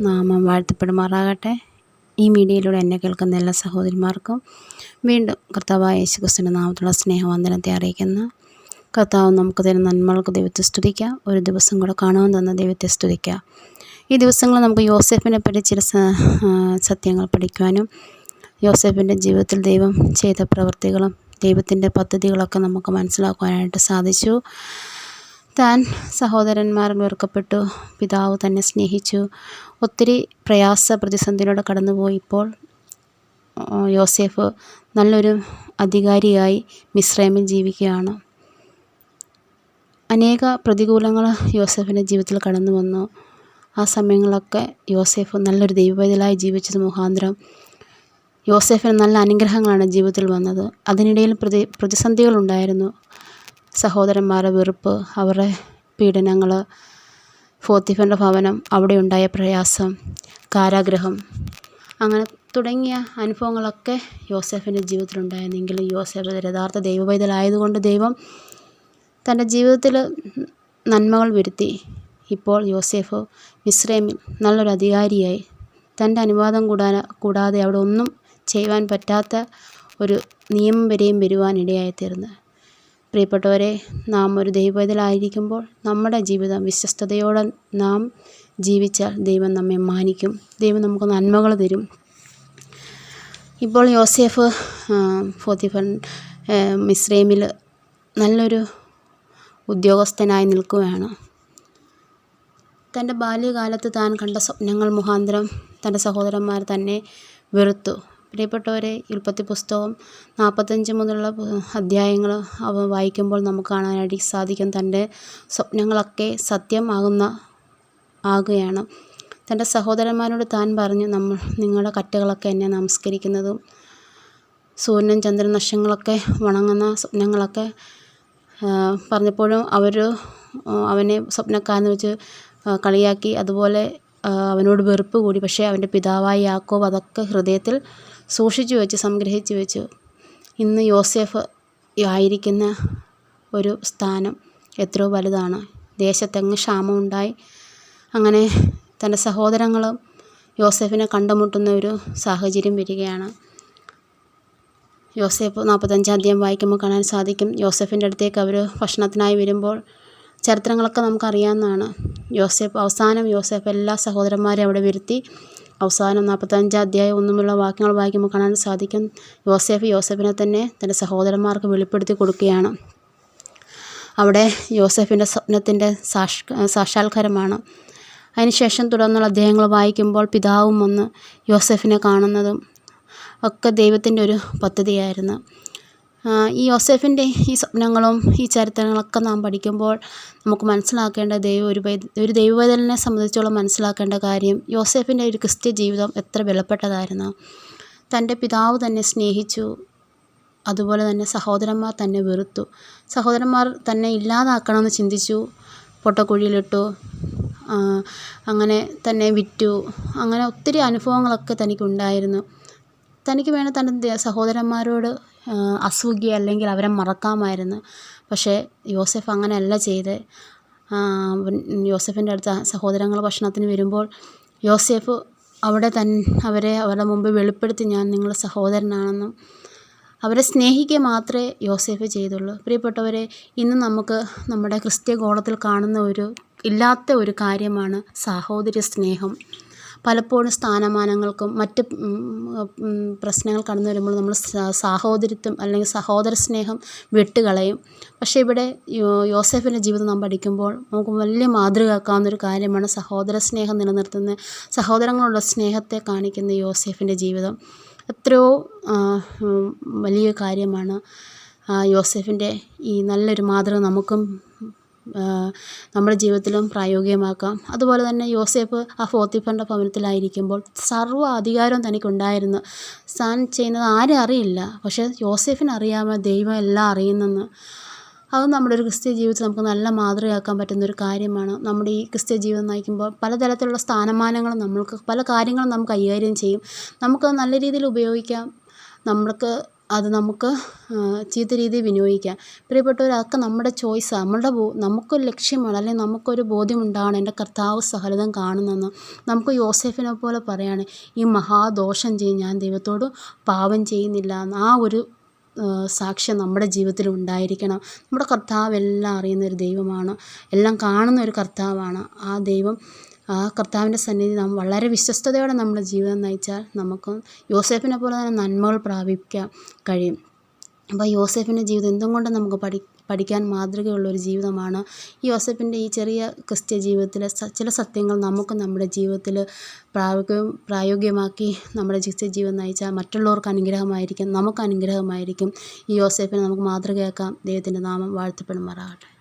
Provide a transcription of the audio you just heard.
നാമം വാഴ്ത്തപ്പെടുമാറാകട്ടെ. ഈ മീഡിയയിലൂടെ എന്നെ കേൾക്കുന്ന എല്ലാ സഹോദരിമാർക്കും വീണ്ടും കർത്താവായ യേശുക്രിസ്തുവിന്റെ നാമത്തുള്ള സ്നേഹവന്ദനത്തെ അറിയിക്കുന്ന കർത്താവ് നമുക്ക് തരുന്ന നന്മകൾക്ക് ദൈവത്തെ സ്തുതിക്കാം. ഒരു ദിവസം കൂടെ കാണുവാൻ തന്ന ദൈവത്തെ സ്തുതിക്കാം. ഈ ദിവസങ്ങൾ നമുക്ക് യോസെഫിനെ പറ്റി ചില സത്യങ്ങൾ പഠിക്കുവാനും യോസെഫിന്റെ ജീവിതത്തിൽ ദൈവം ചെയ്ത പ്രവൃത്തികളും ദൈവത്തിന്റെ പദ്ധതികളൊക്കെ നമുക്ക് മനസ്സിലാക്കുവാനായിട്ട് സാധിച്ചു. താൻ സഹോദരന്മാരിൽ വെറുക്കപ്പെട്ടു പിതാവ് തന്നെ സ്നേഹിച്ചു. ഒത്തിരി പ്രയാസ പ്രതിസന്ധിയിലൂടെ കടന്നുപോയിപ്പോൾ യോസേഫ് നല്ലൊരു അധികാരിയായി മിശ്രമിൽ ജീവിക്കുകയാണ്. അനേക പ്രതികൂലങ്ങൾ യോസഫിന്റെ ജീവിതത്തിൽ കടന്നു വന്നു ആ സമയങ്ങളൊക്കെ യോസേഫ് നല്ലൊരു ദൈവവേദലായി ജീവിച്ചത് മുഖാന്തരം യോസേഫിന് നല്ല അനുഗ്രഹങ്ങളാണ് ജീവിതത്തിൽ വന്നത്. അതിനിടയിൽ പ്രതി പ്രതിസന്ധികളുണ്ടായിരുന്നു. സഹോദരന്മാരുടെ വെറുപ്പ് അവരുടെ പീഡനങ്ങൾ ഫോത്തിഫന്റെ ഭവനം അവിടെ ഉണ്ടായ പ്രയാസം കാരാഗ്രഹം അങ്ങനെ തുടങ്ങിയ അനുഭവങ്ങളൊക്കെ യോസേഫിന്റെ ജീവിതത്തിലുണ്ടായിരുന്നെങ്കിലും യോസേഫ് യഥാർത്ഥ ദൈവവൈതലായതുകൊണ്ട് ദൈവം തന്റെ ജീവിതത്തിൽ നന്മകൾ വരുത്തി. ഇപ്പോൾ യോസേഫ് മിസ്രൈമിൽ നല്ലൊരു അധികാരിയായി. തന്റെ അനുവാദം കൂടാതെ കൂടാതെ അവിടെ ഒന്നും ചെയ്യുവാൻ പറ്റാത്ത ഒരു നിയമം വരെയും വരുവാൻ ഇടയായിത്തീർന്നു പ്രിയപ്പെട്ടവരെ നാം ഒരു ദൈവത്തിലായിരിക്കുമ്പോൾ നമ്മുടെ ജീവിതം വിശ്വസ്തയോടെ നാം ജീവിച്ചാൽ ദൈവം നമ്മെ മാനിക്കും. ദൈവം നമുക്ക് നന്മകൾ തരും. ഇപ്പോൾ യോസേഫ് ഫോത്തിഫൻ മിസ്രൈമിൽ നല്ലൊരു ഉദ്യോഗസ്ഥനായി നിൽക്കുകയാണ്. തന്റെ ബാല്യകാലത്ത് താൻ കണ്ട സ്വപ്നങ്ങൾ മുഖാന്തരം തന്റെ സഹോദരന്മാർ തന്നെ വെറുത്തു. പ്രിയപ്പെട്ടവരെ ഉൽപ്പത്തി പുസ്തകം നാൽപ്പത്തഞ്ച് മുതലുള്ള അധ്യായങ്ങൾ അവ വായിക്കുമ്പോൾ നമുക്ക് കാണാനായിട്ട് സാധിക്കും. തന്റെ സ്വപ്നങ്ങളൊക്കെ സത്യമാകുന്ന ആകുകയാണ്. തന്റെ സഹോദരന്മാരോട് താൻ പറഞ്ഞു നമ്മൾ നിങ്ങളുടെ കറ്റകളൊക്കെ എന്നെ നമസ്കരിക്കുന്നതും സൂര്യനും ചന്ദ്രൻ നക്ഷങ്ങളൊക്കെ വണങ്ങുന്ന സ്വപ്നങ്ങളൊക്കെ പറഞ്ഞപ്പോഴും അവർ അവനെ സ്വപ്നക്കാരെന്ന് വെച്ച് കളിയാക്കി. അതുപോലെ അവനോട് വെറുപ്പ് കൂടി. പക്ഷേ അവന്റെ പിതാവായ യാക്കോബ് അതൊക്കെ ഹൃദയത്തിൽ സൂക്ഷിച്ചു വെച്ച് സംഗ്രഹിച്ചു വെച്ചു ഇന്ന് യോസെഫ് ആയിരിക്കുന്ന ഒരു സ്ഥാനം എത്രയോ വലുതാണ്. ദേശത്തെങ്ങ് ക്ഷാമമുണ്ടായി. അങ്ങനെ തന്റെ സഹോദരങ്ങളും യോസെഫിനെ കണ്ടുമുട്ടുന്ന ഒരു സാഹചര്യം വരികയാണ്. യോസെഫ് നാൽപ്പത്തഞ്ചാം അധ്യായം വായിക്കുമ്പോൾ കാണാൻ സാധിക്കും യോസെഫിന്റെ അടുത്തേക്ക് അവർ ഭക്ഷണത്തിനായി വരുമ്പോൾ ചരിത്രങ്ങളൊക്കെ നമുക്കറിയാവുന്നതാണ്. യോസെഫ് അവസാനം യോസെഫ് എല്ലാ സഹോദരന്മാരെയും അവിടെ വരുത്തി. അവസാനം നാൽപ്പത്തഞ്ചാം അധ്യായം ഒന്നുമുള്ള വാക്യങ്ങൾ വായിക്കുമ്പോൾ കാണാൻ സാധിക്കും. യോസേഫ് യോസഫിനെ തന്നെ തന്റെ സഹോദരന്മാർക്ക് വെളിപ്പെടുത്തി കൊടുക്കുകയാണ്. അവിടെ യോസഫിന്റെ സ്വപ്നത്തിന്റെ സാക്ഷ സാക്ഷാത്കാരമാണ്. അതിനുശേഷം തുടർന്നുള്ള അദ്ദേഹങ്ങൾ വായിക്കുമ്പോൾ പിതാവും വന്ന് യോസേഫിനെ കാണുന്നതും ഒക്കെ ദൈവത്തിന്റെ ഒരു പദ്ധതിയായിരുന്നു. ഈ യോസേഫിന്റെ ഈ സ്വപ്നങ്ങളും ഈ ചരിത്രങ്ങളൊക്കെ നാം പഠിക്കുമ്പോൾ നമുക്ക് മനസ്സിലാക്കേണ്ട ദൈവം ഒരു ഒരു ദൈവവേദനെ സംബന്ധിച്ചോളം മനസ്സിലാക്കേണ്ട കാര്യം യോസേഫിന്റെ ഒരു ക്രിസ്ത്യ ജീവിതം എത്ര വിലപ്പെട്ടതായിരുന്നു. തന്റെ പിതാവ് തന്നെ സ്നേഹിച്ചു അതുപോലെ തന്നെ സഹോദരന്മാർ തന്നെ വെറുത്തു. സഹോദരന്മാർ തന്നെ ഇല്ലാതാക്കണമെന്ന് ചിന്തിച്ചു പൊട്ടക്കുഴിയിലിട്ടു അങ്ങനെ തന്നെ വിറ്റു അങ്ങനെ ഒത്തിരി അനുഭവങ്ങളൊക്കെ തനിക്കുണ്ടായിരുന്നു. തനിക്ക് വേണ്ട തന്റെ സഹോദരന്മാരോട് അസൂയ അല്ലെങ്കിൽ അവരെ മറക്കാമായിരുന്നു. പക്ഷേ യോസെഫ് അങ്ങനെയല്ല ചെയ്തത് യോസെഫിന്റെ അടുത്ത് സഹോദരങ്ങൾ ഭക്ഷണത്തിന് വരുമ്പോൾ യോസെഫ് അവിടെ തൻ അവരെ അവരുടെ മുമ്പ് വെളിപ്പെടുത്തി ഞാൻ നിങ്ങളുടെ സഹോദരനാണെന്നും അവരെ സ്നേഹിക്കുക മാത്രമേ യോസെഫ് ചെയ്തുള്ളൂ. പ്രിയപ്പെട്ടവരെ ഇന്ന് നമുക്ക് നമ്മുടെ ക്രിസ്ത്യ ഗോളത്തിൽ കാണുന്ന ഒരു ഇല്ലാത്ത ഒരു കാര്യമാണ് സാഹോദര്യ സ്നേഹം. പലപ്പോഴും സ്ഥാനമാനങ്ങൾക്കും മറ്റ് പ്രശ്നങ്ങൾ കടന്നു വരുമ്പോൾ നമ്മൾ സാഹോദര്യത്വം അല്ലെങ്കിൽ സഹോദര സ്നേഹം വിട്ടുകളയും. പക്ഷേ ഇവിടെ യോസഫിന്റെ ജീവിതം നാം പഠിക്കുമ്പോൾ നമുക്ക് വലിയ മാതൃകയാക്കാവുന്ന ഒരു കാര്യമാണ് സഹോദര സ്നേഹം നിലനിർത്തുന്ന സഹോദരങ്ങളുള്ള സ്നേഹത്തെ കാണിക്കുന്ന യോസഫിന്റെ ജീവിതം. എത്രയോ വലിയ കാര്യമാണ് യോസഫിന്റെ ഈ നല്ലൊരു മാതൃക നമുക്കും നമ്മുടെ ജീവിതത്തിലും പ്രായോഗികമാക്കാം. അതുപോലെ തന്നെ യോസേഫ് ആ ഫോത്തിഫറിന്റെ ഭവനത്തിലായിരിക്കുമ്പോൾ സർവ അധികാരവും തനിക്കുണ്ടായിരുന്നു. സാൻ ചെയ്യുന്നത് ആരും അറിയില്ല. പക്ഷേ യോസേഫിന് അറിയാമോ? ദൈവം എല്ലാം അറിയുന്നെന്ന്. അത് നമ്മുടെ ഒരു ക്രിസ്ത്യ ജീവിതത്തിൽ നമുക്ക് നല്ല മാതൃകയാക്കാൻ പറ്റുന്ന ഒരു കാര്യമാണ്. നമ്മുടെ ഈ ക്രിസ്ത്യ ജീവിതം നയിക്കുമ്പോൾ പലതരത്തിലുള്ള സ്ഥാനമാനങ്ങളും നമ്മൾക്ക് പല കാര്യങ്ങളും നമുക്ക് കൈകാര്യം ചെയ്യും. നമുക്കത് നല്ല രീതിയിൽ ഉപയോഗിക്കാം. നമ്മൾക്ക് അത് നമുക്ക് ചീത്ത രീതിയിൽ വിനിയോഗിക്കാം. പ്രിയപ്പെട്ടവർ അതൊക്കെ നമ്മുടെ ചോയ്സാണ് നമ്മളുടെ നമുക്കൊരു ലക്ഷ്യമാണ് അല്ലെങ്കിൽ നമുക്കൊരു ബോധ്യമുണ്ടാകണം എന്റെ കർത്താവ് സകലതും കാണുന്നെന്ന്. നമുക്ക് യോസേഫിനെ പോലെ പറയാണ് ഈ മഹാദോഷം ചെയ്യും ഞാൻ ദൈവത്തോട് പാപം ചെയ്യുന്നില്ല എന്ന് ആ ഒരു സാക്ഷ്യം നമ്മുടെ ജീവിതത്തിൽ ഉണ്ടായിരിക്കണം. നമ്മുടെ കർത്താവ് എല്ലാം അറിയുന്ന ഒരു ദൈവമാണ് എല്ലാം കാണുന്ന ഒരു കർത്താവാണ് ആ ദൈവം. ആ കർത്താവിന്റെ സന്നിധി നാം വളരെ വിശ്വസ്തയോടെ നമ്മുടെ ജീവിതം നയിച്ചാൽ നമുക്ക് യോസേഫിനെ പോലെ തന്നെ നന്മകൾ പ്രാപിക്കാൻ കഴിയും. അപ്പോൾ യോസേഫിന്റെ ജീവിതം എന്തും കൊണ്ട് നമുക്ക് പഠി പഠിക്കാൻ മാതൃകയുള്ളൊരു ജീവിതമാണ്? ഈ യോസേഫിന്റെ ഈ ചെറിയ ക്രിസ്ത്യ ജീവിതത്തിലെ ചില സത്യങ്ങൾ നമുക്ക് നമ്മുടെ ജീവിതത്തിൽ പ്രായോഗ്യം പ്രായോഗികമാക്കി നമ്മുടെ ക്രിസ്ത്യ ജീവിതം നയിച്ചാൽ മറ്റുള്ളവർക്ക് അനുഗ്രഹമായിരിക്കും നമുക്ക് അനുഗ്രഹമായിരിക്കും. ഈ യോസേഫിനെ നമുക്ക് മാതൃകയാക്കാം ദൈവത്തിന്റെ നാമം വാഴ്ത്തപ്പെടുമാറാകട്ടെ.